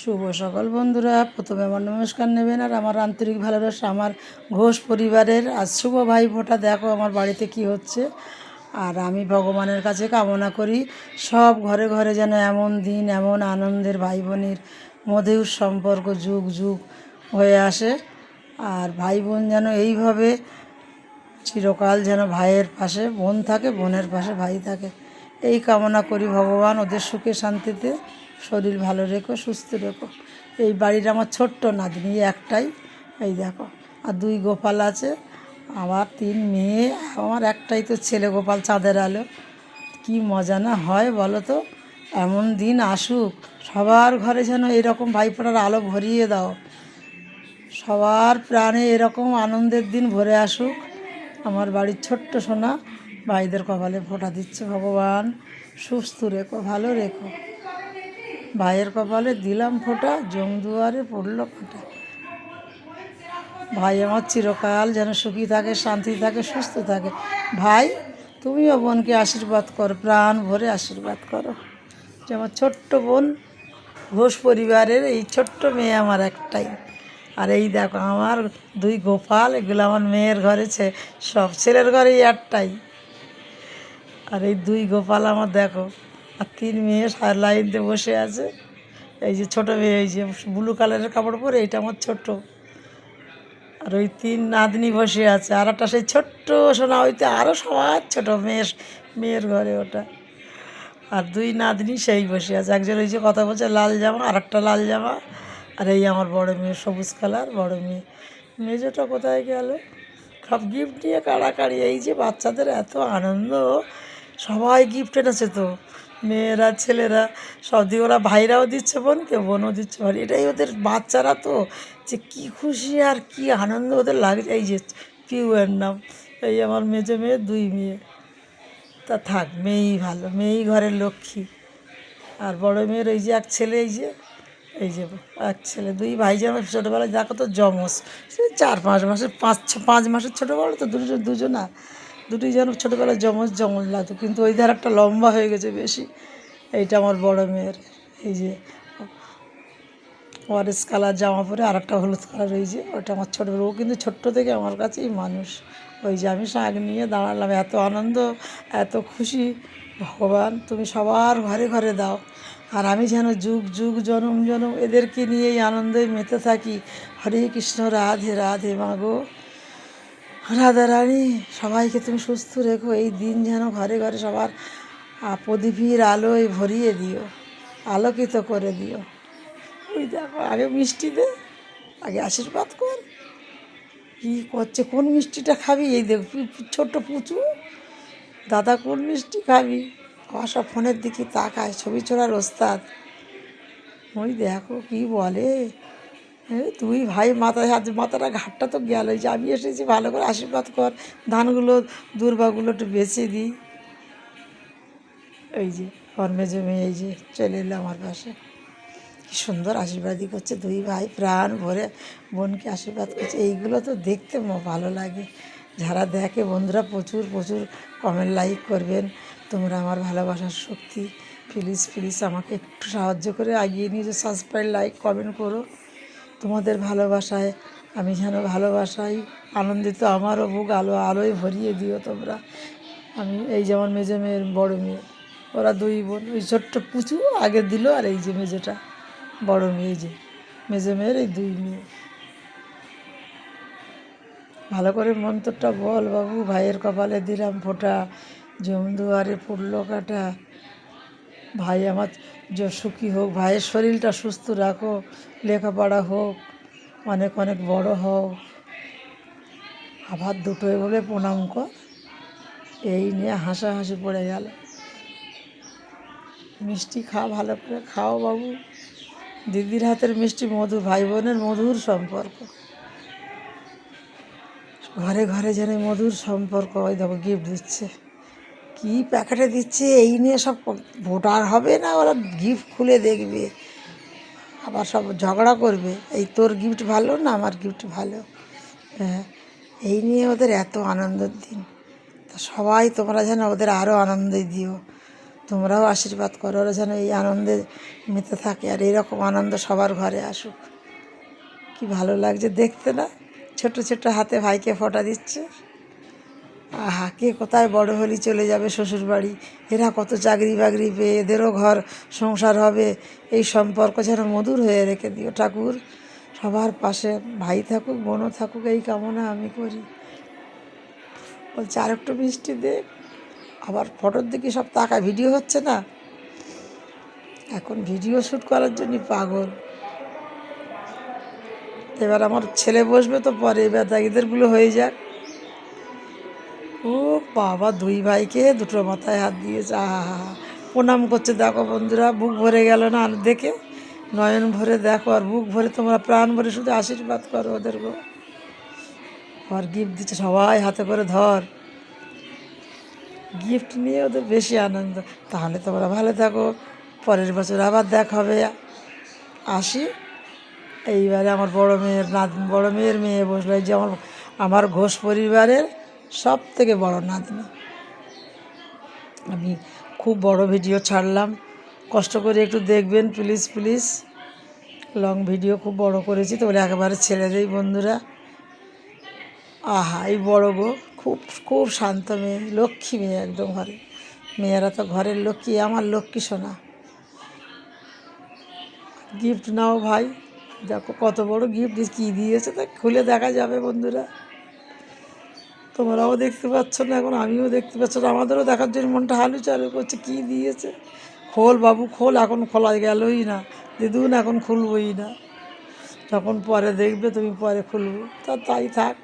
শুভ সকল বন্ধুরা। প্রথমে আমার নমস্কার নেবেন আর আমার আন্তরিক ভালোবাসা, আমার ঘোষ পরিবারের। আজ শুভ ভাই ফোঁটা, দেখো আমার বাড়িতে কি হচ্ছে। আর আমি ভগবানের কাছে কামনা করি, সব ঘরে ঘরে যেন এমন দিন, এমন আনন্দের ভাই বোনের মধুর সম্পর্ক যুগ যুগ হয়ে আসে। আর ভাই বোন যেন এইভাবে চিরকাল যেন ভাইয়ের পাশে, বোন থাকে, বোনের পাশে ভাই থাকে। এই কামনা করি ভগবান ওদের সুখে শান্তিতে। শরীর ভালো রেখো, সুস্থ রেখো। এই বাড়ির আমার ছোট্ট নাতনি একটাই। এই দেখো, আর দুই গোপাল আছে, আবার তিন মেয়ে, আমার একটাই তো ছেলে গোপাল চাঁদের আলো। কি মজা না হয় বলো তো? এমন দিন আসুক, সবার ঘরে যেন এরকম ভাইফোঁটার আলো ভরিয়ে দাও। সবার প্রাণে এরকম আনন্দের দিন ভরে আসুক। আমার বাড়ির ছোট্ট সোনা, ভাইদের কপালে ফোঁটা দিচ্ছে ভগবান। সুস্থ রেখো, ভালো রেখো। ভাইয়ের কপালে দিলাম ফোঁটা জমদুয়ারে পড়ল কাঁটা। ভাই আমার চিরকাল যেন সুখী থাকে, শান্তি থাকে, সুস্থ থাকে। ভাই, তুমিও বোনকে আশীর্বাদ করো, প্রাণ ভরে আশীর্বাদ করো। যে আমার ছোট্ট বোন, ঘোষ পরিবারের এই ছোট্ট মেয়ে আমার একটাই। আর এই দেখো, আমার দুই গোপাল, এগুলো আমার মেয়ের ঘরে সব ছেলের ঘরেই একটাই। আর এই দুই গোপাল আমার, দেখো আর তিন মেয়ে লাইনতে বসে আছে। এই যে ছোটো মেয়ে, এই যে ব্লু কালারের কাপড় পরে, এইটা আমার ছোট্ট আর ওই তিন নাতনি বসে আছে। আর একটা সেই ছোট্ট সোনা হইতে আরও সবার ছোটো মেয়ের মেয়ের ঘরে ওটা। আর দুই নাতনি সেই বসে আছে। একজন ওই যে কথা বলছে, লাল জামা, আর একটা লাল জামা। আর এই আমার বড় মেয়ে, সবুজ কালার, বড় মেয়ে। মেজোটা কোথায় গেল? সব গিফট নিয়ে কাড়াকাড়ি। এই যে বাচ্চাদের এত আনন্দ, সবাই গিফট এনেছে তো। মেয়েরা, ছেলেরা, সব দিয়ে ওরা ভাইরাও দিচ্ছে বোনকে, বোনও দিচ্ছে ভাই। এটাই ওদের বাচ্চারা তো, যে কী খুশি আর কি আনন্দ ওদের লাগছে এই যে পিউয়ের নাম, এই আমার মেজো মেয়ে, দুই মেয়ে। তা থাক, মেয়েই ভালো, মেয়েই ঘরের লক্ষ্মী। আর বড় মেয়ের এই যে এক ছেলে, এই যে এই যে এক ছেলে, দুই ভাই যে আমার ছোটোবেলায় দেখো তো জমস সে চার পাঁচ মাসের, পাঁচ পাঁচ মাসের ছোটো বড় তো দুজন, দুজনা দুটোই যেন ছোটোবেলায় জমজ জমল লাগতো, কিন্তু ওই ধার একটা লম্বা হয়ে গেছে বেশি। এইটা আমার বড় মেয়ের, এই যে অরেঞ্জ কালার জামা পরে আর একটা হলুদ কালার ওই যে ওটা আমার ছোটো ও কিন্তু ছোট্ট থেকে আমার কাছেই মানুষ। ওই যে আমি শাক নিয়ে দাঁড়ালাম, এত আনন্দ, এত খুশি। ভগবান, তুমি সবার ঘরে ঘরে দাও। আর আমি যেন যুগ যুগ জনম জনম এদেরকে নিয়েই আনন্দে মেতে থাকি। হরে কৃষ্ণ, রাধে রাধে মাগো রাধা রানী, সবাইকে তুমি সুস্থ রেখো। এই দিন যেন ঘরে ঘরে সবার প্রদীপের আলোয় ভরিয়ে দিও, আলোকিত করে দিও। ওই দেখো, আগে মিষ্টি দে, আগে আশীর্বাদ কর। কী করছে, কোন মিষ্টিটা খাবি? এই দেখ ছোট্ট পুচু। দাদা, কোন মিষ্টি খাবি? সব ফোনের দিকে তাকায়, ছবি ছোড়ার ওস্তাদ। ওই দেখো, কি বলে? তুই ভাই, মাথায় হাত, মাথাটা ঘাটটা তো গেল যে আমি এসেছি, ভালো করে আশীর্বাদ কর, ধানগুলো দুর্বাগুলো একটু বেছে দিই এই যে কর্মে জমে এই যে চলে এলো আমার পাশে। কি সুন্দর আশীর্বাদই করছে দুই ভাই, প্রাণ ভরে বোনকে আশীর্বাদ করছে। এইগুলো তো দেখতে ভালো লাগে। যারা দেখে বন্ধুরা প্রচুর প্রচুর কমেন্ট লাইক করবেন। তোমরা আমার ভালোবাসার শক্তি। প্লিজ প্লিজ আমাকে একটু সাহায্য করে, এগিয়ে নিয়ে যে সাবস্ক্রাইব লাইক কমেন্ট করো। তোমাদের ভালোবাসায়, আমি যেন ভালোবাসাই। আনন্দিত আমারও বুক আলো, আলোয় ভরিয়ে দিও তোমরা। আমি এই যেমন মেজে মেয়ের বড় মেয়ে, ওরা দুই বোন। ওই ছোট্ট পুচু আগে দিল আর এই যে মেজেটা, বড় মেয়ে যে, মেজে মেয়ের এই দুই মেয়ে। ভালো করে মন্ত্রটা বল বাবু, ভাইয়ের কপালে দিলাম ফোঁটা জমদুয়ারে পড়ল কাটা। ভাই, আমার যে সুখী হোক, ভাইয়ের শরীরটা সুস্থ রাখো, লেখাপড়া হোক, অনেক অনেক বড় হও। আবার দুটোই বলে প্রণাম কর। এই নিয়ে হাসাহাসি পড়ে গেল। মিষ্টি খা, ভালো করে খাও বাবু। দিদির হাতের মিষ্টি মধু ভাই বোনের মধুর সম্পর্ক। ঘরে ঘরে যেন মধুর সম্পর্ক, ওই দেখো গিফট দিচ্ছে। কি প্যাকেটে দিচ্ছে, এই নিয়ে সব ভোটার হবে না? ওরা গিফট খুলে দেখবে। আবার সব ঝগড়া করবে, এই তোর গিফট ভালো না আমার গিফট ভালো? হ্যাঁ এই নিয়ে ওদের এত আনন্দের দিন। তা সবাই তোমরা যেন ওদের আরও আনন্দ দিও। তোমরাও আশীর্বাদ করো, ওরা যেন এই আনন্দে মেতে থাকে। আর এরকম আনন্দ সবার ঘরে আসুক। কি ভালো লাগছে দেখতে না? ছোট ছোট হাতে ভাইকে ফোঁটা দিচ্ছে। আহা, কে কোথায় বড় হলি চলে যাবে শ্বশুর বাড়ি এরা কত চাকরি বাকরি পেয়ে এদেরও ঘর সংসার হবে। এই সম্পর্ক যেন মধুর হয়ে রেখে দিও ঠাকুর। সবার পাশে ভাই থাকুক, বোনও থাকুক, এই কামনা আমি করি। বলছে আর একটু মিষ্টি দে। আবার ফটোর দিকে সব টাকা ভিডিও হচ্ছে না? এখন ভিডিও শ্যুট করার জন্য পাগল। এবার আমার ছেলে বসবে তো পরে, এবার এদেরগুলো হয়ে যাক। ও বাবা, দুই ভাইকে দুটো মাথায় হাত দিয়েছে। আহা প্রণাম করছে। দেখো বন্ধুরা, বুক ভরে গেল না? দেখে নয়ন ভরে দেখো, আর বুক ভরে তোমরা প্রাণ ভরে শুধু আশীর্বাদ করো ওদের গো। আর গিফট দিচ্ছে সবাই হাতে করে, ধর। গিফট নিয়ে ওদের বেশি আনন্দ। তাহলে তোমরা ভালো থাকো। পরের বছর আবার দেখা হবে। আসি। এইবারে আমার বড় মেয়ের নাত, বড় মেয়ের মেয়ে বসল। যে আমার আমার ঘোষ পরিবারের সব থেকে বড় নাতনি। আমি খুব বড় ভিডিও ছাড়লাম। কষ্ট করে একটু দেখবেন প্লিজ প্লিজ লং ভিডিও খুব বড় করেছি, তো বলে একেবারে ছেড়ে দেই বন্ধুরা। আহা, এই বড় গো খুব খুব শান্ত মেয়ে, লক্ষ্মী মেয়ে একদম ঘরে। মেয়েরা তো ঘরের লক্ষ্মী, আমার লক্ষ্মী সোনা। গিফট নাও ভাই। দেখো কত বড় গিফট কী দিয়েছে তা খুলে দেখা যাবে বন্ধুরা। তোমরাও দেখতে পাচ্ছ না, এখন আমিও দেখতে পাচ্ছ না। আমাদেরও দেখার জন্য মনটা হালু চালু করছে, কী দিয়েছে? খোল বাবু, খোল, এখন খোলা গেলই না। দিদুন, এখন খুলবই না। যখন পরে দেখবে, তুমি পরে খুলবো। তা তাই থাক।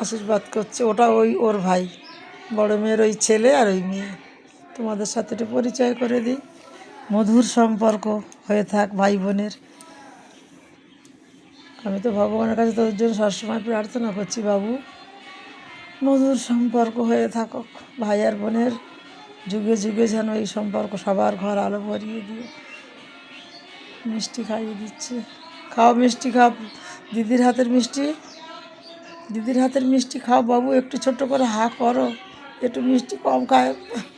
আশীর্বাদ করছে। ওটা ওই ওর ভাই। বড় মেয়ের ওই ছেলে আর ওই মেয়ে। তোমাদের সাথে একটু পরিচয় করে দিই। মধুর সম্পর্ক হয়ে থাক ভাই বোনের। আমি তো ভগবানের কাছে তোর জন্য সবসময় প্রার্থনা করছি বাবু। মধুর সম্পর্ক হয়ে থাকুক ভাই আর বোনের যুগে যুগে যেন এই সম্পর্ক সবার ঘর আলো ভরিয়ে দিয়ে মিষ্টি খাইয়ে দিচ্ছে। খাও মিষ্টি, খাও। দিদির হাতের মিষ্টি। দিদির হাতের মিষ্টি খাও বাবু, একটু ছোট্ট করে হা করো। একটু মিষ্টি কম খায়,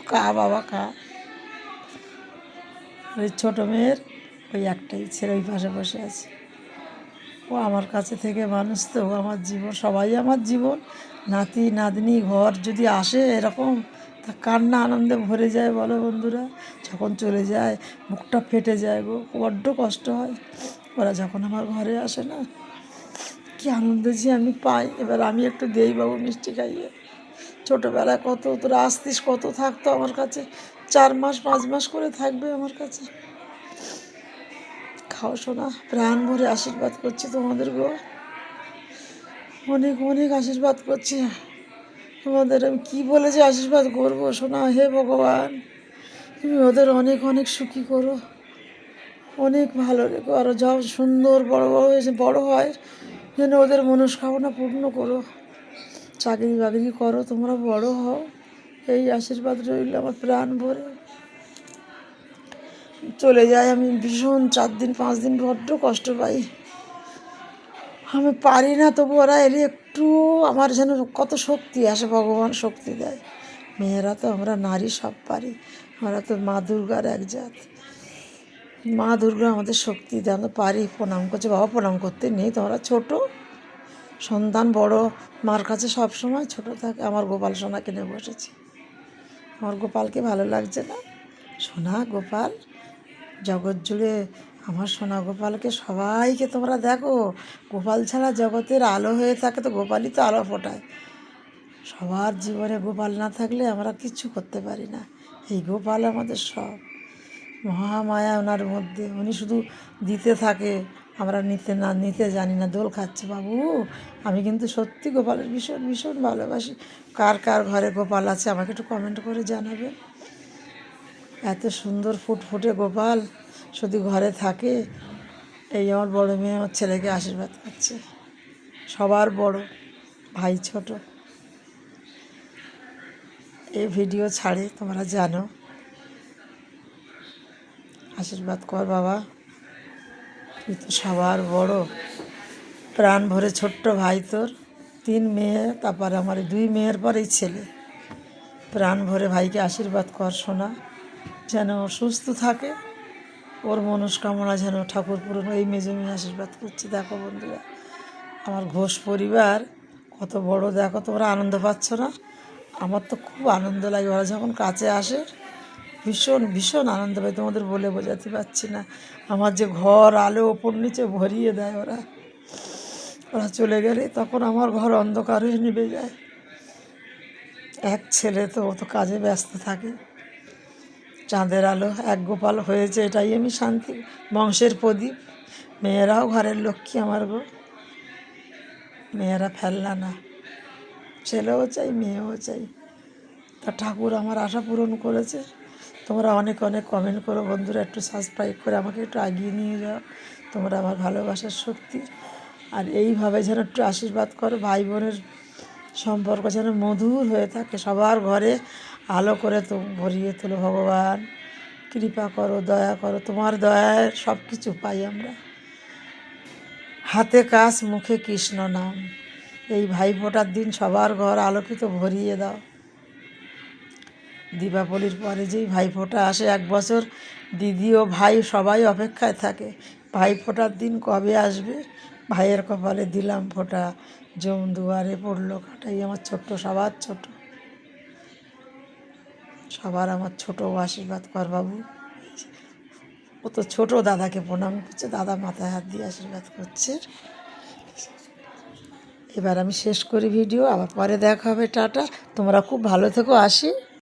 খা বাবা, খা। ওই ছোটো মেয়ের ওই একটাই ছেলে ওই পাশে বসে আছে। ও আমার কাছে থেকে মানুষ তো আমার জীবন, সবাই আমার জীবন। নাতি, নাতনি, ঘর যদি আসে এরকম, তা কান্না আনন্দে ভরে যায় বলো বন্ধুরা। যখন চলে যায়, মুখটা ফেটে যায় গো বড্ড কষ্ট হয়। ওরা যখন আমার ঘরে আসে না, কি আনন্দ যে আমি পাই। এবার আমি একটু দেই বাবু মিষ্টি খাইয়ে। ছোটোবেলায় কত তোরা আসতিস কত থাকতো আমার কাছে। চার মাস, পাঁচ মাস করে থাকবে আমার কাছে। খাও শোনা প্রাণ ভরে আশীর্বাদ করছি তোমাদের গো। অনেক অনেক আশীর্বাদ করছি। তোমাদের আমি কী বলে যে আশীর্বাদ করব শোনা হে ভগবান, তুমি ওদের অনেক অনেক সুখী করো। অনেক ভালো রেখো। আরও যাও, সুন্দর বড় বড় হয়েছে বড় হয়। যেন ওদের মনস্কামনা পূর্ণ করো। চাকরি বাকরি করো, তোমরা বড় হও। এই আশীর্বাদ রইল আমার প্রাণ ভরে। চলে যায়, আমি ভীষণ চার দিন, পাঁচ দিন বড্ড কষ্ট পাই। আমি পারি না, তবু ওরা এলে একটু আমার যেন কত শক্তি আসে, ভগবান শক্তি দেয়। মেয়েরা তো আমরা নারী সব পারি, আমরা তো মা দুর্গার এক জাত। মা দুর্গা আমাদের শক্তি দেয় আমরা পারি, প্রণাম করছে, বাবা প্রণাম করতে নেই তোমরা ছোট। সন্তান বড়, মার কাছে সব সময় ছোট থাকে, আমার গোপাল সোনা কিনে বসেছি। আমার গোপালকে ভালো লাগছে না? সোনা, গোপাল জগৎ জুড়ে আমার সোনা গোপালকে সবাইকে তোমরা দেখো। গোপাল ছাড়া জগতের আলো হয়ে থাকে তো গোপালই তো আলো ফোটায়। সবার জীবনে গোপাল না থাকলে আমরা কিচ্ছু করতে পারি না। এই গোপাল আমাদের সব। মহামায়া ওনার মধ্যে। উনি শুধু দিতে থাকে। আমরা নিতে না, নিতে জানি না। দোল খাচ্ছে, বাবু। আমি কিন্তু সত্যি গোপালের ভীষণ ভীষণ ভালোবাসি। কার কার ঘরে গোপাল আছে আমাকে একটু কমেন্ট করে জানাবে এত সুন্দর ফুটফুটে গোপাল, শুধু ঘরে থাকে। এই আমার বড় মেয়ে আমার ছেলেকে আশীর্বাদ করছে সবার বড়, ভাই ছোট। এই ভিডিও ছাড়ে, তোমরা জানো। আশীর্বাদ কর বাবা। তুই তো সবার বড়। প্রাণ ভরে ছোট্ট ভাই তোর। তিন মেয়ে, তারপরে আমার দুই মেয়ের পরেই ছেলে। প্রাণ ভরে ভাইকে আশীর্বাদ কর শোনা যেন সুস্থ থাকে, ওর মনস্কামনা যেন ঠাকুর পূরণ এই মেজমি আশীর্বাদ করছি। দেখো বন্ধুরা, আমার ঘোষ পরিবার কত বড়। দেখো, তোমরা আনন্দ পাচ্ছ না? আমার তো খুব আনন্দ লাগে। ওরা যখন কাছে আসে, ভীষণ ভীষণ আনন্দ পাই তোমাদের বলে বোঝাতে পারছি না। আমার যে ঘর, আলো, ওপর নিচে ভরিয়ে দেয় ওরা। ওরা চলে গেলে তখন আমার ঘর অন্ধকার হয়ে নিভে যায়। এক ছেলে তো ও তো কাজে ব্যস্ত থাকে। চাঁদের আলো এক গোপাল হয়েছে, এটাই আমি শান্তি। বংশের প্রদীপ, মেয়েরাও ঘরের লক্ষ্মী আমার গো। মেয়েরা ফেললা না, ছেলেও চাই, মেয়েও চাই। তা ঠাকুর আমার আশা পূরণ করেছে। তোমরা অনেক অনেক কমেন্ট করো বন্ধুরা, একটু সাবস্ক্রাইব করে আমাকে একটু এগিয়ে নিয়ে যাও। তোমরা আমার ভালোবাসার শক্তি। আর এইভাবে যেন একটু আশীর্বাদ করো, ভাই বোনের সম্পর্ক যেন মধুর হয়ে থাকে। সবার ঘরে আলো করে তো ভরিয়ে তোলো ভগবান। কৃপা করো, দয়া করো, তোমার দয়ায় সব কিছু পাই আমরা। হাতে কাজ, মুখে কৃষ্ণ নাম। এই ভাই ফোটার দিন সবার ঘর আলোকিত ভরিয়ে দাও। দীপাবলির পরে যেই ভাই ফোঁটা আসে এক বছর, দিদি ও ভাই সবাই অপেক্ষায় থাকে, ভাই ফোঁটার দিন কবে আসবে? ভাইয়ের কপালে দিলাম ফোঁটা জম দুয়ারে পড়ল কাটাই, আমার ছোট্ট সবার ছোট। সবার আমার ছোট আশীর্বাদ কর বাবু। ও তো ছোটো দাদাকে প্রণাম করছে, দাদা মাথায় হাত দিয়ে আশীর্বাদ করছে। এবার আমি শেষ করি ভিডিও, আবার পরে দেখা হবে, টাটা। তোমরা খুব ভালো থেকো, আসি।